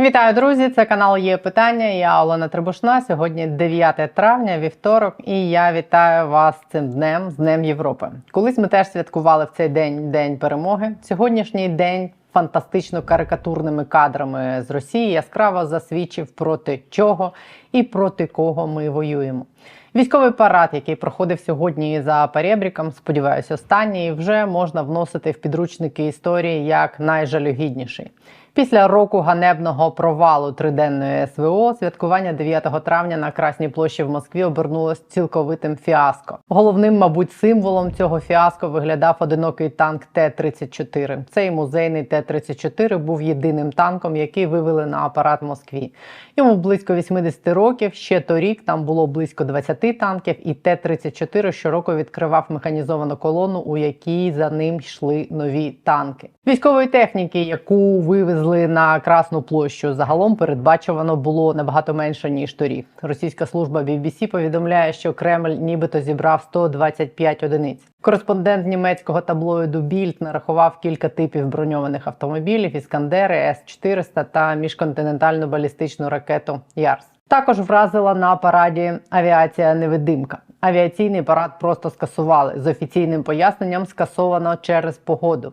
Вітаю, друзі! Це канал Є Питання. Я Олена Трибушна. Сьогодні 9 травня, вівторок, і я вітаю вас цим днем з Днем Європи. Колись ми теж святкували в цей день День перемоги. Сьогоднішній день фантастично карикатурними кадрами з Росії яскраво засвідчив проти чого і проти кого ми воюємо. Військовий парад, який проходив сьогодні за перебріком, сподіваюся, останній вже можна вносити в підручники історії як найжалюгідніший. Після року ганебного провалу триденної СВО святкування 9 травня на Красній площі в Москві обернулось цілковитим фіаско. Головним, мабуть, символом цього фіаско виглядав одинокий танк Т-34. Цей музейний Т-34 був єдиним танком, який вивели на апарат в Москві. Йому близько 80 років. Ще торік там було близько 20 танків, і Т-34 щороку відкривав механізовану колону, у якій за ним йшли нові танки. Військової техніки, яку вивезли на Красну площу, загалом передбачувано було набагато менше ніж торік. Російська служба BBC повідомляє, що Кремль нібито зібрав 125 одиниць. Кореспондент німецького таблоїду Більд нарахував кілька типів броньованих автомобілів: іскандери, С-400 та міжконтинентальну балістичну ракету Ярс. Також вразила на параді авіація невидимка. Авіаційний парад просто скасували з офіційним поясненням скасовано через погоду.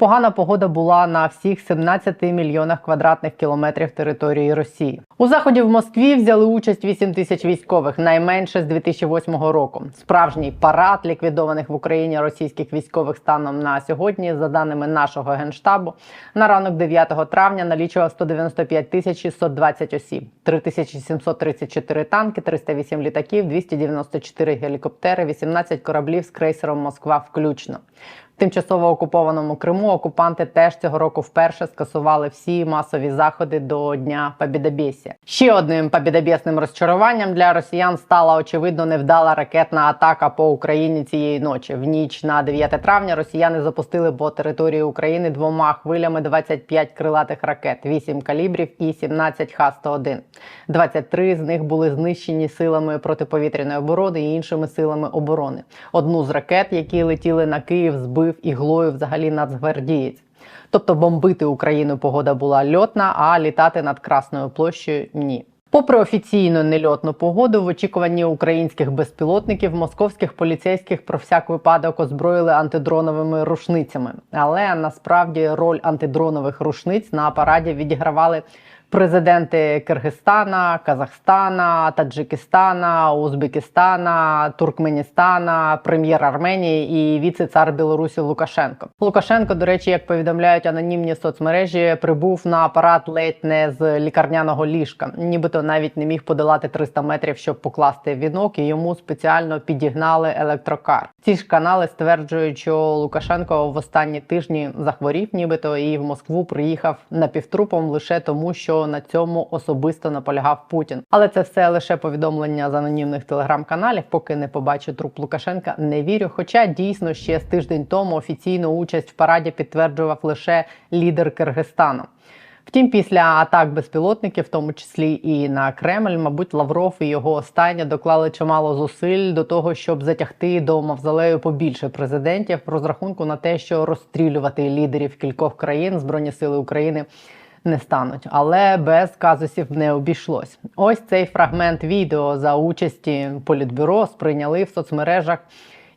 Погана погода була на всіх 17 мільйонах квадратних кілометрів території Росії. У заході в Москві взяли участь 8 тисяч військових, найменше з 2008 року. Справжній парад ліквідованих в Україні російських військових станом на сьогодні, за даними нашого генштабу, на ранок 9 травня налічував 195 тисяч 620 осіб, 3734 танки, 308 літаків, 294 гелікоптери, 18 кораблів з крейсером Москва включно тимчасово окупованому Криму окупанти теж цього року вперше скасували всі масові заходи до Дня Побєдобєсія. Ще одним побєдобєсним розчаруванням для росіян стала очевидно невдала ракетна атака по Україні цієї ночі. В ніч на 9 травня росіяни запустили по території України двома хвилями 25 крилатих ракет, 8 калібрів і 17 Х-101. 23 з них були знищені силами протиповітряної оборони і іншими силами оборони. Одну з ракет, які летіли на Київ, збив збив іглою взагалі нацгвардієць. Тобто бомбити Україну погода була льотна, а літати над Красною площею ні. Попри офіційну нельотну погоду, в очікуванні українських безпілотників московських поліцейських про всяк випадок озброїли антидроновими рушницями. Але насправді роль антидронових рушниць на параді відігравали президенти Киргизстана, Казахстана, Таджикистана, Узбекистана, Туркменістана, прем'єр Арменії і віце-цар Білорусі Лукашенко. Лукашенко, до речі, як повідомляють анонімні соцмережі, прибув на апарат ледь не з лікарняного ліжка, нібито навіть не міг подолати 300 метрів, щоб покласти вінок, і йому спеціально підігнали електрокар. Ці ж канали стверджують, що Лукашенко в останні тижні захворів, нібито і в Москву приїхав напівтрупом лише тому, що на цьому особисто наполягав Путін. Але це все лише повідомлення з анонімних телеграм-каналів. Поки не побачу труп Лукашенка, не вірю. Хоча дійсно ще з тиждень тому офіційну участь в параді підтверджував лише лідер Киргизстану. Втім, після атак безпілотників, в тому числі і на Кремль, мабуть, Лавров і його останнє доклали чимало зусиль до того, щоб затягти до мавзолею побільше президентів в розрахунку на те, що розстрілювати лідерів кількох країн збройні сили України не стануть, але без казусів не обійшлось. Ось цей фрагмент відео за участі політбюро сприйняли в соцмережах.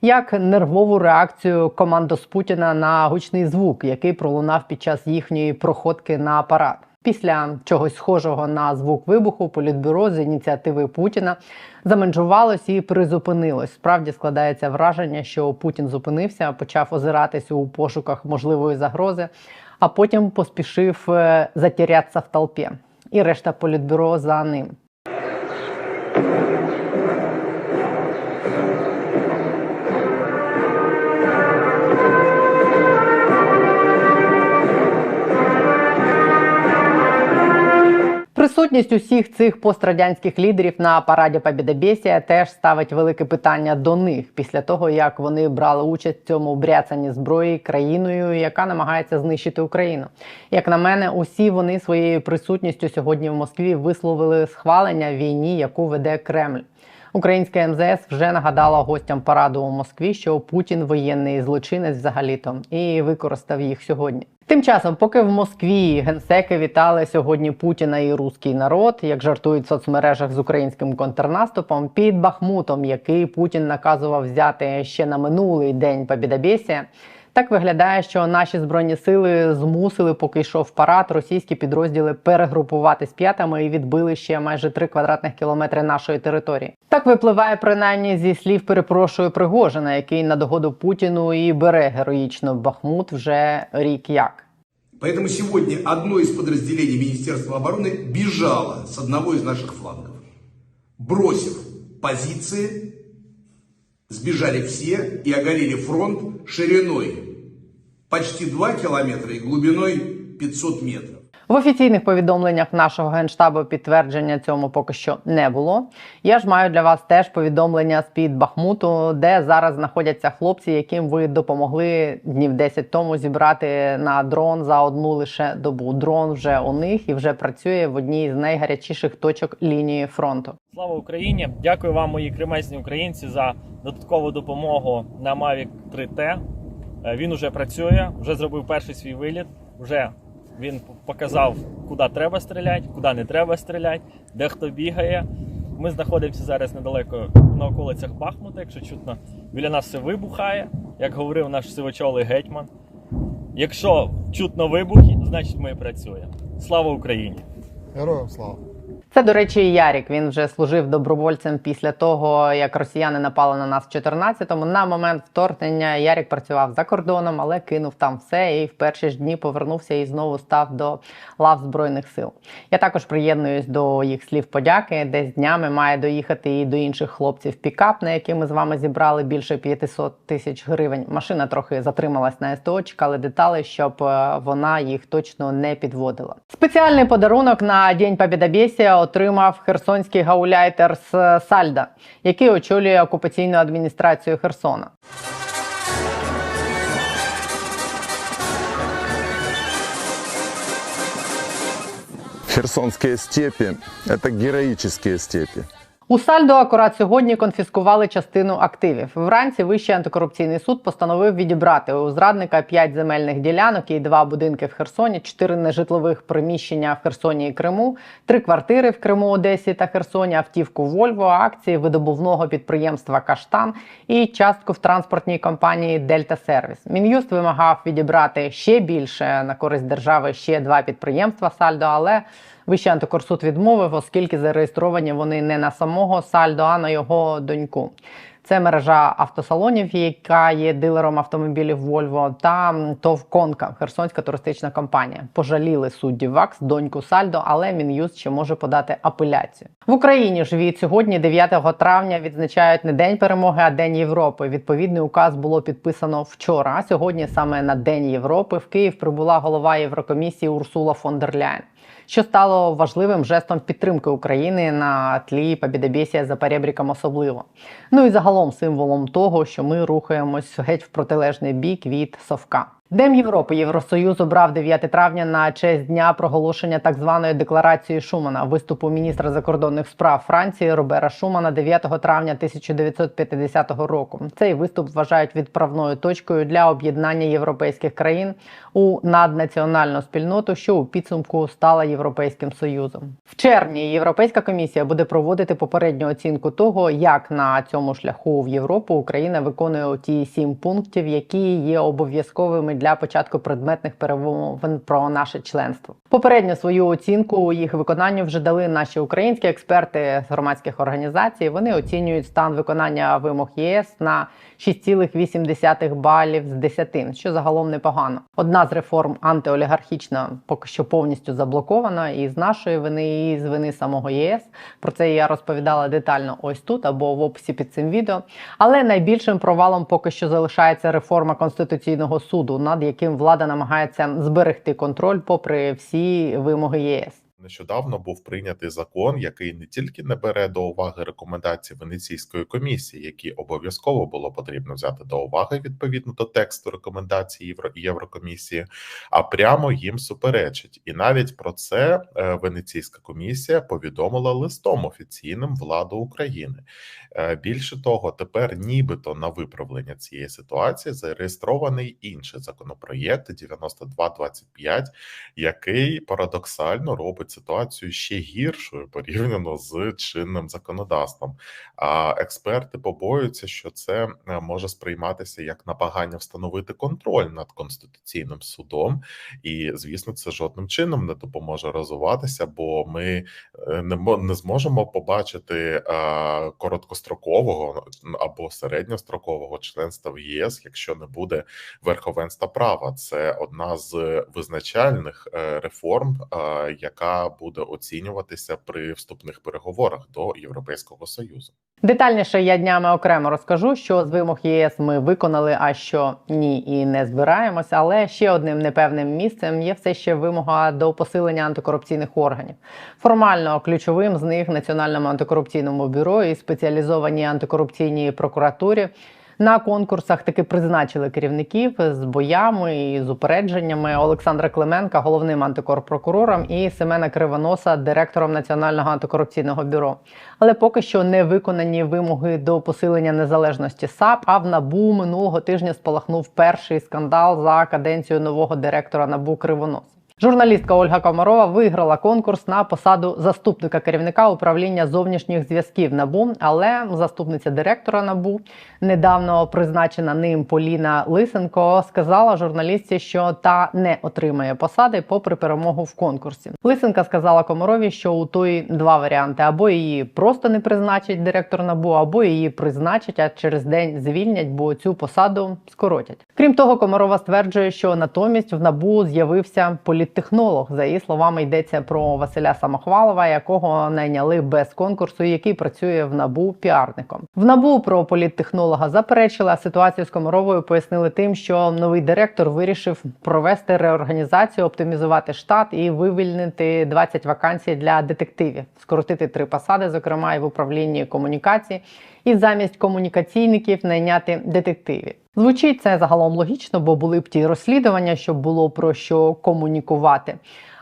Як нервову реакцію командос Путіна на гучний звук, який пролунав під час їхньої проходки на апарат. Після чогось схожого на звук вибуху політбюро з ініціативи Путіна заменшувалось і призупинилось. Справді складається враження, що Путін зупинився, почав озиратись у пошуках можливої загрози а потім поспішив е, затірятися в толпі. І решта політбюро за ним. Присутність усіх цих пострадянських лідерів на параді Побєдобєсія теж ставить велике питання до них після того, як вони брали участь в цьому бряцанні зброї країною, яка намагається знищити Україну. Як на мене, усі вони своєю присутністю сьогодні в Москві висловили схвалення війні, яку веде Кремль. Українське МЗС вже нагадала гостям параду у Москві, що Путін воєнний злочинець взагалі-то і використав їх сьогодні. Тим часом, поки в Москві генсеки вітали сьогодні Путіна і руський народ, як жартують в соцмережах з українським контрнаступом, під Бахмутом, який Путін наказував взяти ще на минулий день Побєдобєсія, так виглядає, що наші збройні сили змусили, поки йшов парад, російські підрозділи перегрупуватись п'ятами і відбили ще майже 3 квадратних кілометри нашої території. Так випливає принаймні зі слів перепрошую Пригожина, який на догоду Путіну і бере героїчно Бахмут вже рік як. Поэтому сегодня одно из подразделений Министерства обороны бежало с одного из наших флангов. Бросив позиции, сбежали все и оголили фронт шириной почти 2 километра и глубиной 500 метров. В офіційних повідомленнях нашого генштабу підтвердження цьому поки що не було. Я ж маю для вас теж повідомлення з під Бахмуту, де зараз знаходяться хлопці, яким ви допомогли днів 10 тому зібрати на дрон за одну лише добу. Дрон вже у них і вже працює в одній з найгарячіших точок лінії фронту. Слава Україні! Дякую вам, мої кремезні українці, за додаткову допомогу на Mavic 3T. Е, Він уже працює, вже зробив перший свій виліт. Вже він показав, куди треба стріляти, куди не треба стріляти, де хто бігає. Ми знаходимося зараз недалеко на околицях Бахмута, якщо чутно, біля нас все вибухає, як говорив наш сивочолий гетьман. Якщо чутно вибухи, значить ми працюємо. Слава Україні! Героям слава! Це, до речі, Ярік. Він вже служив добровольцем після того, як росіяни напали на нас в 14-му. На момент вторгнення Ярік працював за кордоном, але кинув там все і в перші ж дні повернувся і знову став до лав збройних сил. Я також приєднуюсь до їх слів подяки. Десь днями має доїхати і до інших хлопців пікап, на який ми з вами зібрали більше 500 тисяч гривень. Машина трохи затрималась на СТО, чекали деталі, щоб е, вона їх точно не підводила. Спеціальний подарунок на День Побєдобєсія отримав херсонський гауляйтер з Сальда, який очолює окупаційну адміністрацію Херсона. Херсонские степи – это героические степи. У Сальдо акурат сьогодні конфіскували частину активів. Вранці Вищий антикорупційний суд постановив відібрати у зрадника 5 земельних ділянок і 2 будинки в Херсоні, 4 нежитлових приміщення в Херсоні і Криму, 3 квартири в Криму, Одесі та Херсоні, автівку Вольво, акції видобувного підприємства Каштан і частку в транспортній компанії Дельта Сервіс. Мін'юст вимагав відібрати ще більше на користь держави ще два підприємства Сальдо, але Вищий антикорсуд відмовив, оскільки зареєстровані вони не на самого Сальдо, а на його доньку. Це мережа автосалонів, яка є дилером автомобілів Volvo, та ТОВ Конка, Херсонська туристична компанія. Пожаліли судді ВАКС, доньку Сальдо, але Мін'юст ще може подати апеляцію. В Україні ж від сьогодні, 9 травня, відзначають не День перемоги, а День Європи. Відповідний указ було підписано вчора. А сьогодні, саме на День Європи, в Київ прибула голова Єврокомісії Урсула фон дер Ляйн що стало важливим жестом підтримки України на тлі побідобєсія за перебріком особливо. Ну і загалом символом того, що ми рухаємось геть в протилежний бік від совка. День Європи Євросоюз обрав 9 травня на честь дня проголошення так званої декларації Шумана, виступу міністра закордонних справ Франції Робера Шумана 9 травня 1950 року. Цей виступ вважають відправною точкою для об'єднання європейських країн у наднаціональну спільноту, що у підсумку стала Європейським Союзом. В червні Європейська комісія буде проводити попередню оцінку того, як на цьому шляху в Європу Україна виконує ті сім пунктів, які є обов'язковими для початку предметних перемовин про наше членство. Попередньо свою оцінку їх виконанню вже дали наші українські експерти з громадських організацій. Вони оцінюють стан виконання вимог ЄС на 6,8 балів з 10, що загалом непогано. Одна з реформ антиолігархічна поки що повністю заблокована, і з нашої вини, і з вини самого ЄС. Про це я розповідала детально ось тут або в описі під цим відео. Але найбільшим провалом поки що залишається реформа конституційного суду, над яким влада намагається зберегти контроль, попри всі вимоги ЄС. Нещодавно був прийнятий закон, який не тільки не бере до уваги рекомендації Венеційської комісії, які обов'язково було потрібно взяти до уваги відповідно до тексту рекомендацій Євро Єврокомісії, а прямо їм суперечить. І навіть про це е, Венеційська комісія повідомила листом офіційним владу України. Е, Більше того, тепер нібито на виправлення цієї ситуації зареєстрований інший законопроєкт 9225, який парадоксально робить ситуацію ще гіршою порівняно з чинним законодавством. А експерти побоюються, що це е, може сприйматися як намагання встановити контроль над конституційним судом, і звісно, це жодним чином не допоможе розвиватися, бо ми е, не мо- не зможемо побачити е, короткострокового або середньострокового членства в ЄС, якщо не буде верховенства права. Це одна з визначальних реформ, е, буде оцінюватися при вступних переговорах до Європейського союзу. Детальніше я днями окремо розкажу, що з вимог ЄС ми виконали, а що ні, і не збираємося. Але ще одним непевним місцем є все ще вимога до посилення антикорупційних органів. Формально ключовим з них Національному антикорупційному бюро і спеціалізованій антикорупційній прокуратурі. На конкурсах таки призначили керівників з боями і з упередженнями Олександра Клименка, головним антикорпрокурором, і Семена Кривоноса, директором Національного антикорупційного бюро. Але поки що не виконані вимоги до посилення незалежності САП. А в НАБУ минулого тижня спалахнув перший скандал за каденцію нового директора НАБУ Кривонос. Журналістка Ольга Комарова виграла конкурс на посаду заступника керівника управління зовнішніх зв'язків НАБУ, але заступниця директора НАБУ, недавно призначена ним Поліна Лисенко, сказала журналістці, що та не отримає посади попри перемогу в конкурсі. Лисенка сказала Комарові, що у той два варіанти: або її просто не призначить директор НАБУ, або її призначать, а через день звільнять, бо цю посаду скоротять. Крім того, Комарова стверджує, що натомість в НАБУ з'явився політтехнолог. За її словами, йдеться про Василя Самохвалова, якого найняли без конкурсу, який працює в НАБУ піарником. В НАБУ про політтехнолога заперечили, а ситуацію з Комаровою пояснили тим, що новий директор вирішив провести реорганізацію, оптимізувати штат і вивільнити 20 вакансій для детективів, скоротити три посади, зокрема і в управлінні комунікації, і замість комунікаційників найняти детективів. Звучить це загалом логічно, бо були б ті розслідування, щоб було про що комунікувати.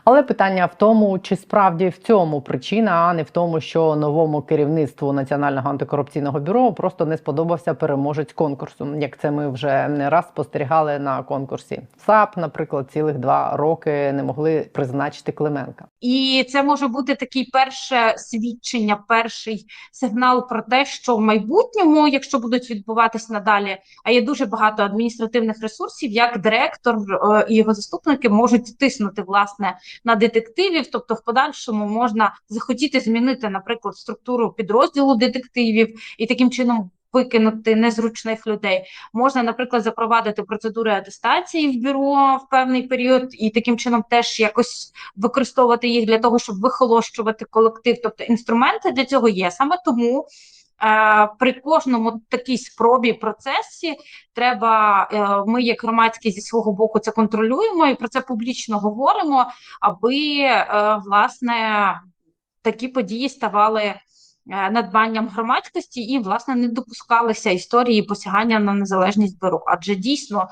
Але питання в тому, чи справді в цьому причина, а не в тому, що новому керівництву Національного антикорупційного бюро просто не сподобався переможець конкурсу, як це ми вже не раз спостерігали на конкурсі. САП, наприклад, цілих два роки не могли призначити Клименка. І це може бути такий перше свідчення, перший сигнал про те, що в майбутньому, якщо будуть відбуватись надалі, а є дуже багато адміністративних ресурсів, як директор е, і його заступники можуть тиснути власне на детективів. Тобто, в подальшому можна захотіти змінити, наприклад, структуру підрозділу детективів і таким чином. Викинути незручних людей можна, наприклад, запровадити процедури атестації в бюро в певний період, і таким чином теж якось використовувати їх для того, щоб вихолощувати колектив. Тобто інструменти для цього є. Саме тому е, при кожному такій спробі процесі треба, е, ми як громадські зі свого боку це контролюємо і про це публічно говоримо, аби е, власне такі події ставали надбанням громадськості і власне не допускалися історії посягання на незалежність бюро. Адже дійсно,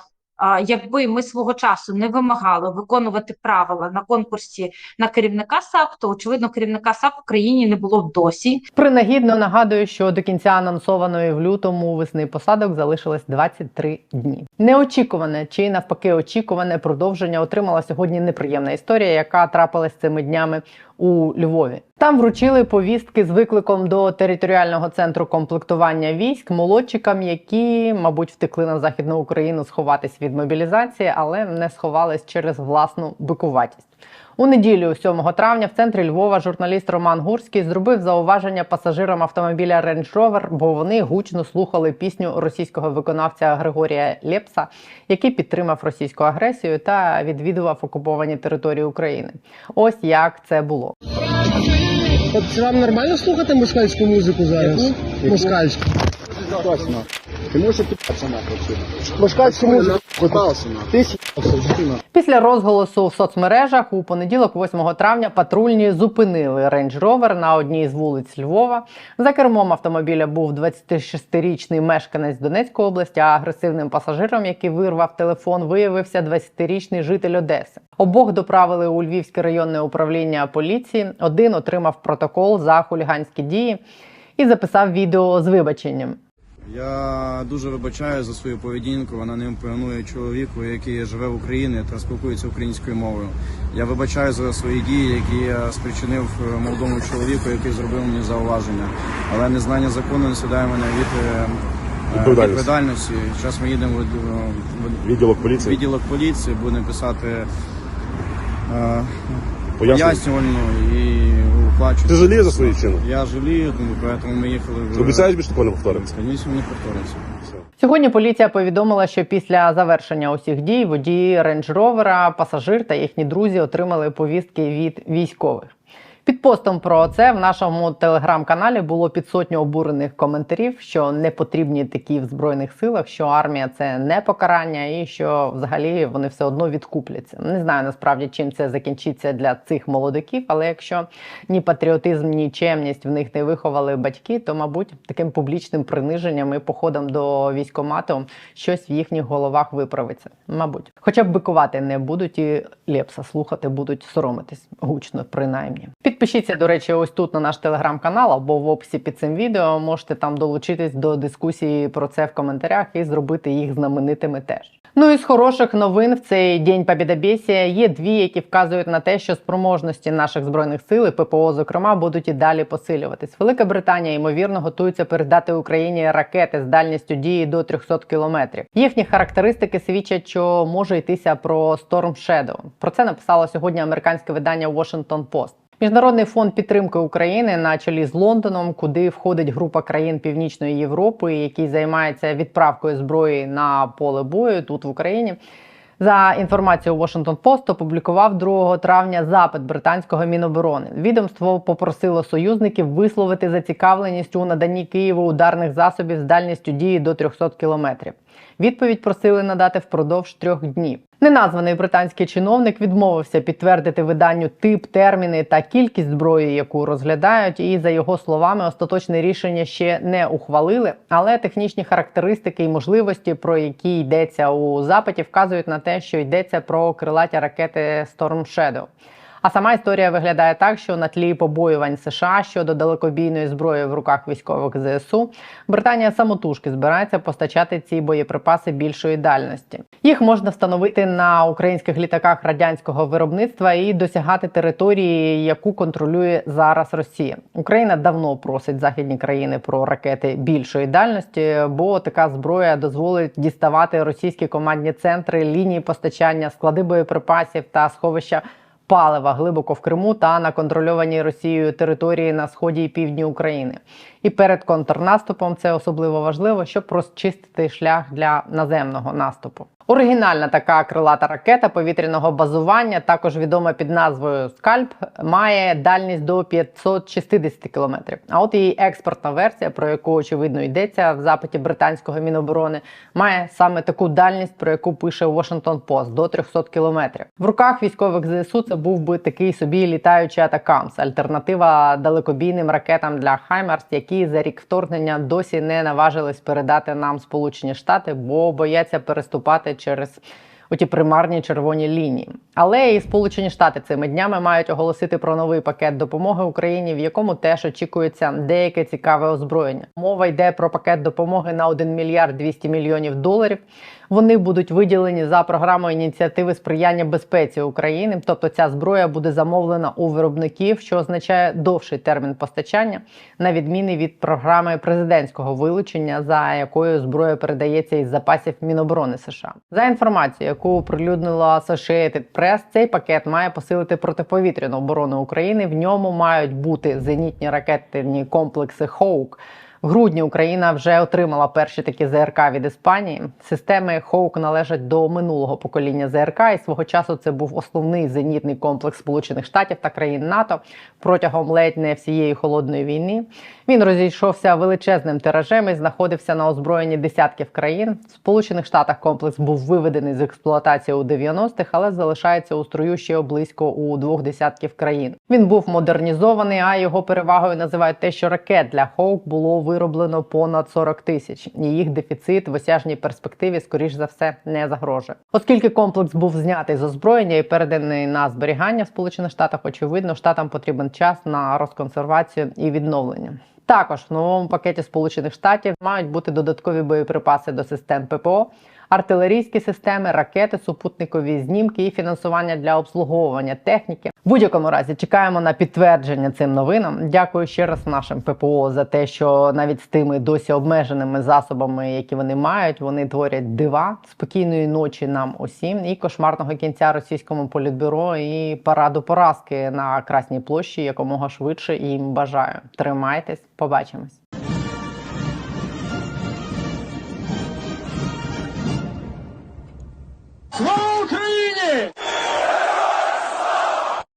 якби ми свого часу не вимагали виконувати правила на конкурсі на керівника САП, то очевидно керівника САП в країні не було б досі. Принагідно нагадую, що до кінця анонсованої в лютому весни посадок залишилось 23 дні. Неочікуване чи навпаки очікуване продовження отримала сьогодні неприємна історія, яка трапилась цими днями у Львові. Там вручили повістки з викликом до територіального центру комплектування військ молодчикам, які, мабуть, втекли на західну Україну сховатись від мобілізації, але не сховались через власну бикуватість. У неділю, 7 травня, в центрі Львова журналіст Роман Гурський зробив зауваження пасажирам автомобіля Range Rover, бо вони гучно слухали пісню російського виконавця Григорія Лепса, який підтримав російську агресію та відвідував окуповані території України. Ось як це було. От вам нормально слухати москальську музику зараз? Москальську. Ты можешь отпи***ться нахуй отсюда. Пускай всю музыку пытался нахуй. Ты съебался, иди нахуй. Після розголосу в соцмережах у понеділок, 8 травня, патрульні зупинили Range Rover на одній з вулиць Львова. За кермом автомобіля був 26-річний мешканець Донецької області, а агресивним пасажиром, який вирвав телефон, виявився 20-річний житель Одеси. Обох доправили у Львівське районне управління поліції. Один отримав протокол за хуліганські дії і записав відео з вибаченням. Я дуже вибачаю за свою поведінку. Вона не імпонує чоловіку, який живе в Україні та спілкується українською мовою. Я вибачаю за свої дії, які я спричинив е, молодому чоловіку, який зробив мені зауваження. Але незнання закону не сідає мене від е, е, Відповідальності. Зараз ми їдемо в Відділок поліції. відділок поліції, будемо писати е, пояснювальну і оплачувати. Ти жалієш за свої чину? Я жалію, тому поэтому ми їхали в Обіцяєш більше такого не повториться? Звісно, не повториться. Сьогодні поліція повідомила, що після завершення усіх дій водії рейндж-ровера, пасажир та їхні друзі отримали повістки від військових. Під постом про це в нашому телеграм-каналі було під сотню обурених коментарів, що не потрібні такі в збройних силах, що армія це не покарання, і що взагалі вони все одно відкупляться. Не знаю насправді чим це закінчиться для цих молодиків, але якщо ні патріотизм, ні чемність в них не виховали батьки, то мабуть таким публічним приниженням і походом до військомату щось в їхніх головах виправиться. Мабуть, хоча б бикувати не будуть і лепса слухати будуть соромитись гучно, принаймні. Підпишіться, до речі, ось тут на наш телеграм-канал або в описі під цим відео. Можете там долучитись до дискусії про це в коментарях і зробити їх знаменитими теж. Ну і з хороших новин в цей день Побєдобєсія є дві, які вказують на те, що спроможності наших збройних сил і ППО, зокрема, будуть і далі посилюватись. Велика Британія ймовірно готується передати Україні ракети з дальністю дії до 300 кілометрів. Їхні характеристики свідчать, що може йтися про Storm Shadow. Про це написало сьогодні американське видання Washington Post. Міжнародний фонд підтримки України на чолі з Лондоном, куди входить група країн Північної Європи, який займається відправкою зброї на поле бою тут в Україні. За інформацією Washington Post опублікував 2 травня запит британського міноборони. Відомство попросило союзників висловити зацікавленість у наданні Києву ударних засобів з дальністю дії до 300 кілометрів. Відповідь просили надати впродовж трьох днів. Неназваний британський чиновник відмовився підтвердити виданню тип, терміни та кількість зброї, яку розглядають. І за його словами, остаточне рішення ще не ухвалили. Але технічні характеристики і можливості, про які йдеться у запиті, вказують на те, що йдеться про крилаті ракети Storm Shadow. А сама історія виглядає так, що на тлі побоювань США щодо далекобійної зброї в руках військових ЗСУ Британія самотужки збирається постачати ці боєприпаси більшої дальності. Їх можна встановити на українських літаках радянського виробництва і досягати території, яку контролює зараз Росія. Україна давно просить західні країни про ракети більшої дальності, бо така зброя дозволить діставати російські командні центри, лінії постачання, склади боєприпасів та сховища палива глибоко в Криму та на контрольованій Росією території на сході і півдні України. І перед контрнаступом це особливо важливо, щоб розчистити шлях для наземного наступу. Оригінальна така крилата ракета повітряного базування, також відома під назвою Скальп, має дальність до 560 кілометрів. А от її експортна версія, про яку очевидно йдеться в запиті британського міноборони, має саме таку дальність, про яку пише Washington Post, до 300 кілометрів. В руках військових ЗСУ це був би такий собі літаючий атакамс, альтернатива далекобійним ракетам для Хаймарс, які за рік вторгнення досі не наважились передати нам Сполучені Штати, бо бояться переступати через оті примарні червоні лінії. Але і Сполучені Штати цими днями мають оголосити про новий пакет допомоги Україні, в якому теж очікується деяке цікаве озброєння. Мова йде про пакет допомоги на 1 мільярд 200 мільйонів доларів. Вони будуть виділені за програмою ініціативи сприяння безпеці України. Тобто ця зброя буде замовлена у виробників, що означає довший термін постачання, на відміни від програми президентського вилучення, за якою зброя передається із запасів Міноборони США. За інформацією, яку оприлюднила Associated Press, цей пакет має посилити протиповітряну оборону України. В ньому мають бути зенітні ракетні комплекси Хоук Грудні Україна вже отримала перші такі ЗРК від Іспанії. Системи Хоук належать до минулого покоління ЗРК, і свого часу це був основний зенітний комплекс Сполучених Штатів та країн НАТО протягом ледь не всієї холодної війни. Він розійшовся величезним тиражем і знаходився на озброєнні десятків країн. В Сполучених Штатах комплекс був виведений з експлуатації у 90-х, але залишається у строю ще близько у двох десятків країн. Він був модернізований, а його перевагою називають те, що ракет для Хоук було вироблено понад 40 тисяч, і їх дефіцит в осяжній перспективі, скоріш за все, не загрожує. Оскільки комплекс був знятий з озброєння і переданий на зберігання в Сполучених Штатах, очевидно, штатам потрібен час на розконсервацію і відновлення. Також в новому пакеті Сполучених Штатів мають бути додаткові боєприпаси до систем ППО, артилерійські системи, ракети, супутникові знімки і фінансування для обслуговування техніки. В будь-якому разі чекаємо на підтвердження цим новинам. Дякую ще раз нашим ППО за те, що навіть з тими досі обмеженими засобами, які вони мають, вони творять дива спокійної ночі нам усім і кошмарного кінця російському політбюро і параду поразки на Красній площі якомога швидше. І їм бажаю. Тримайтесь, побачимось. Smoke Queen!